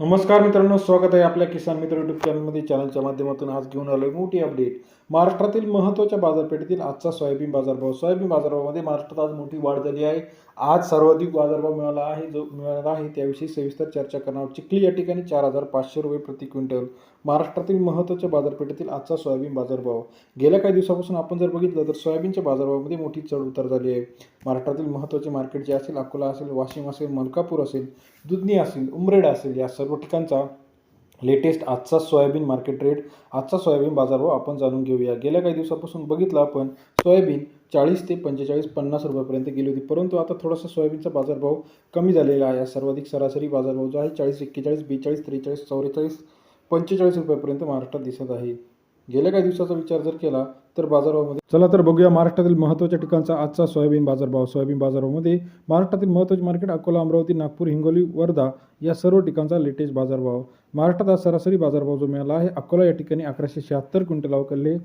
नमस्कार मित्रांनो स्वागत आहे आपल्या किसान मित्र युट्यूब चॅनलमध्ये चॅनलच्या माध्यमातून आज घेऊन आलो मोठी अपडेट महाराष्ट्रातील महत्त्वाच्या बाजारपेठेतील आजचा सोयाबीन बाजारभाव. सोयाबीन बाजारभावामध्ये महाराष्ट्रात आज मोठी वाढ झाली आहे. आज सर्वाधिक बाजारभाव मिळाला आहे जो मिळाला आहे त्याविषयी सविस्तर चर्चा करणार चिखली या ठिकाणी चार हजार पाचशे रुपये प्रति क्विंटल. महाराष्ट्रातील महत्त्वाच्या बाजारपेठेतील आजचा सोयाबीन बाजारभाव. गेल्या काही दिवसापासून आपण जर बघितलं तर सोयाबीनच्या बाजारभावामध्ये मोठी चढ उतार झाली आहे. महाराष्ट्रातील महत्त्वाचे मार्केट जे असेल अकोला असेल वाशिम असेल मलकापूर असेल दुधनी असेल उमरेड असेल या सर्व ठिकाणचा लेटेस्ट आजचा सोयाबीन मार्केट रेट आजचा सोयाबीन बाजारभाव आपण जाणून घेऊया. गेल्या काही दिवसापासून बघितलं आपण सोयाबीन चाळीस ते पंचेचाळीस पन्नास रुपयापर्यंत गेली होती. परंतु आता थोडासा सोयाबीनचा बाजारभाव कमी झालेला आहे. सर्वाधिक सरासरी बाजारभाव जो आहे चाळीस एक्केचाळीस बेचाळीस त्रेचाळीस चौवेचाळीस पंचेचाळीस रुपयापर्यंत महाराष्ट्रात दिसत आहे. गेल्या काही दिवसाचा विचार जर केला तर बाजारभावामध्ये चला तर बघूया महाराष्ट्रातील महत्त्वाच्या ठिकाणचा आजचा सोयाबीन बाजारभाव. सोयाबीन बाजारभावामध्ये महाराष्ट्रातील महत्त्वाचे मार्केट अकोला अमरावती नागपूर हिंगोली वर्धा या सर्व ठिकाणचा लेटेस्ट बाजारभाव. महाराष्ट्रात आज सरासरी बाजारभाव जो मिळाला आहे अकोला या ठिकाणी अकराशे शहात्तर क्विंटल अवकलले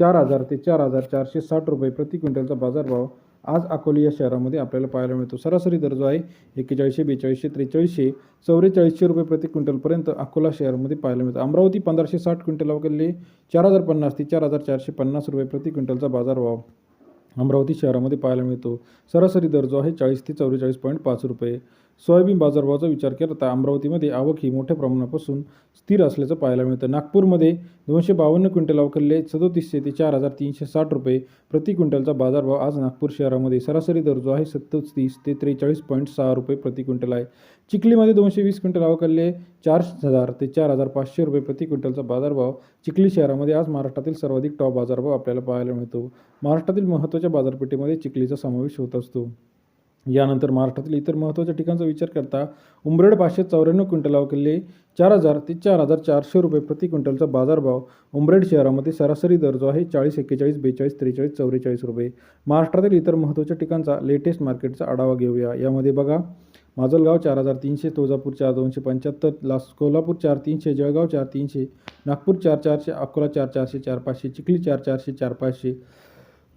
चार हजार ते चार हजार चारशे साठ रुपये प्रति क्विंटलचा बाजारभाव. आज अकोली या शहरामध्ये आपल्याला पाहायला मिळतो. सरासरी दर जो आहे एक्केचाळीसशे बेचाळीसशे त्रेचाळीसशे चौवेचाळीसशे रुपये प्रति क्विंटलपर्यंत अकोला शहरामध्ये पाहायला मिळतो. अमरावती पंधराशे साठ क्विंटल वगैरे चार हजार पन्नास ते चार हजार चारशे पन्नास रुपये प्रति क्विंटलचा बाजारभाव अमरावती शहरामध्ये पाहायला मिळतो. सरासरी दर जो आहे चाळीस ते चौवेचाळीस पॉईंट पाच रुपये. सोयाबीन बाजारभावाचा विचार केला तर अमरावतीमध्ये आवक ही मोठ्या प्रमाणापासून स्थिर असल्याचं पाहायला मिळतं. नागपूरमध्ये दोनशे बावन्न क्विंटल अवकलले सदोतीसशे ते चार हजार तीनशे साठ रुपये प्रति क्विंटलचा बाजारभाव आज नागपूर शहरामध्ये सरासरी दर जो आहे. सत्तीस ते त्रेचाळीस पॉईंट सहा रुपये प्रति क्विंटल आहे. चिखलीमध्ये दोनशे वीस क्विंटल अवकलले चार हजार ते चार हजार पाचशे रुपये प्रति क्विंटलचा बाजारभाव चिखली शहरामध्ये आज महाराष्ट्रातील सर्वाधिक टॉप बाजारभाव आपल्याला पाहायला मिळतो. महाराष्ट्रातील महत्त्वाच्या बाजारपेठेमध्ये चिखलीचा समावेश होत असतो. यानंतर महाराष्ट्रातील इतर महत्त्वाच्या ठिकाणचा विचार करता उंबरेड पाचशे चौऱ्याण्णव क्विंटल अवकलले चार हजार ते चार हजार चारशे रुपये प्रति क्विंटलचा बाजारभाव उंबरेड शहरामध्ये सरासरी दर जो आहे चाळीस एक्केचाळीस बेचाळीस त्रेचाळीस चौवेचाळीस रुपये. महाराष्ट्रातील इतर महत्त्वाच्या ठिकाणचा लेटेस्ट मार्केटचा आढावा घेऊया. यामध्ये बघा माजलगाव चार हजार तीनशे तुळजापूर चार दोनशे पंच्याहत्तर लास कोल्हापूर चार तीनशे जळगाव चार तीनशे नागपूर चार चारशे अकोला चार चारशे चार पाचशे चिखली चार चारशे चार पाचशे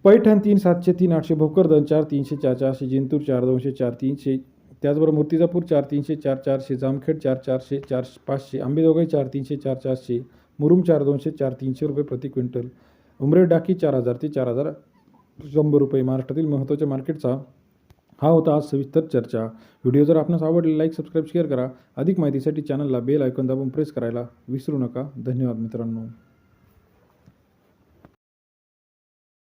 पैठण तीन सातशे तीन आठशे भोकरदन चार तीनशे चार चारशे जिंतूर चार दोनशे चार तीनशे त्याचबरोबर मूर्तिजापूर चार तीनशे चार चारशे जामखेड चार चारशे चार पाचशे आंबेजोगाई चार तीनशे चार चारशे मुरुम चार दोनशे चार तीनशे रुपये प्रति क्विंटल. उमरेड डाकी चार हजार ते चार हजार शंभर रुपये. महाराष्ट्रातील महत्त्वाच्या मार्केटचा हा होता आज सविस्तर चर्चा. व्हिडिओ जर आपणास आवडले लाईक सबस्क्राईब शेअर करा. अधिक माहितीसाठी चॅनलला बेल आयकॉन दाबून प्रेस करायला विसरू नका. धन्यवाद मित्रांनो.